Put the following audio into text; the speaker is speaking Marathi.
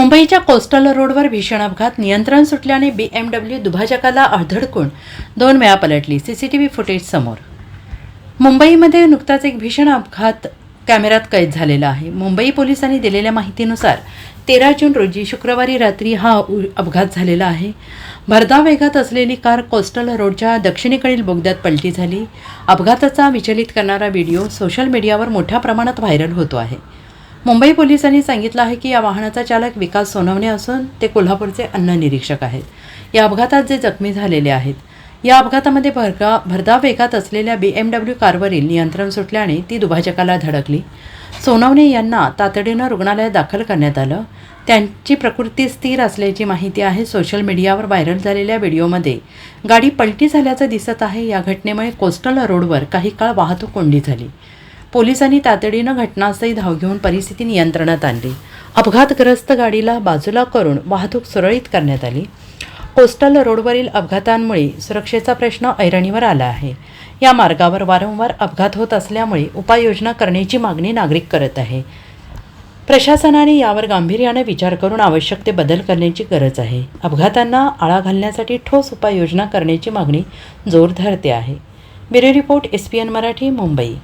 मुंबईच्या कोस्टल रोडवर भीषण अपघात नियंत्रण सुटल्याने बी एम डब्ल्यू दुभाजकाला धडकून दोन वेळा पलटली. C C T V footage समोर. मुंबईमध्ये नुकताच एक भीषण अपघात कॅमेऱ्यात कैद झालेला आहे. मुंबई पोलिसांनी दिलेल्या माहितीनुसार तेरा जून रोजी शुक्रवारी रात्री हा उ- अपघात झालेला आहे. भरधाव वेगात असलेली कार कोस्टल रोडच्या दक्षिणेकडील बोगद्यात पलटी झाली. अपघाताचा विचलित करणारा व्हिडिओ सोशल मीडियावर मोठ्या प्रमाणात व्हायरल होतो आहे. मुंबई पोलिसांनी सांगितलं आहे की या वाहनाचा चालक विकास सोनवणे असून ते कोल्हापूरचे अन्न निरीक्षक आहेत. या अपघातात जे जखमी झालेले आहेत. या अपघातामध्ये भरगा भरधाव वेगात असलेल्या बी एम डब्ल्यू कारवरील नियंत्रण सुटल्याने ती दुभाजकाला धडकली. सोनवणे यांना तातडीनं रुग्णालयात दाखल करण्यात आलं. त्यांची प्रकृती स्थिर असल्याची माहिती आहे. सोशल मीडियावर व्हायरल झालेल्या व्हिडिओमध्ये गाडी पलटी झाल्याचं दिसत आहे. या घटनेमुळे कोस्टल रोडवर काही काळ वाहतूक कोंडी झाली. पोलिसांनी तातडीनं घटनास्थळी धाव घेऊन परिस्थिती नियंत्रणात आणली. अपघातग्रस्त गाडीला बाजूला करून वाहतूक सुरळीत करण्यात आली. कोस्टल रोडवरील अपघातांमुळे सुरक्षेचा प्रश्न ऐरणीवर आला आहे. या मार्गावर वारंवार अपघात होत असल्यामुळे उपाययोजना करण्याची मागणी नागरिक करत आहे. प्रशासनाने यावर गांभीर्याने विचार करून आवश्यक ते बदल करण्याची गरज आहे. अपघातांना आळा घालण्यासाठी ठोस उपाययोजना करण्याची मागणी जोर धरते आहे. Bureau report S P N Marathi Mumbai.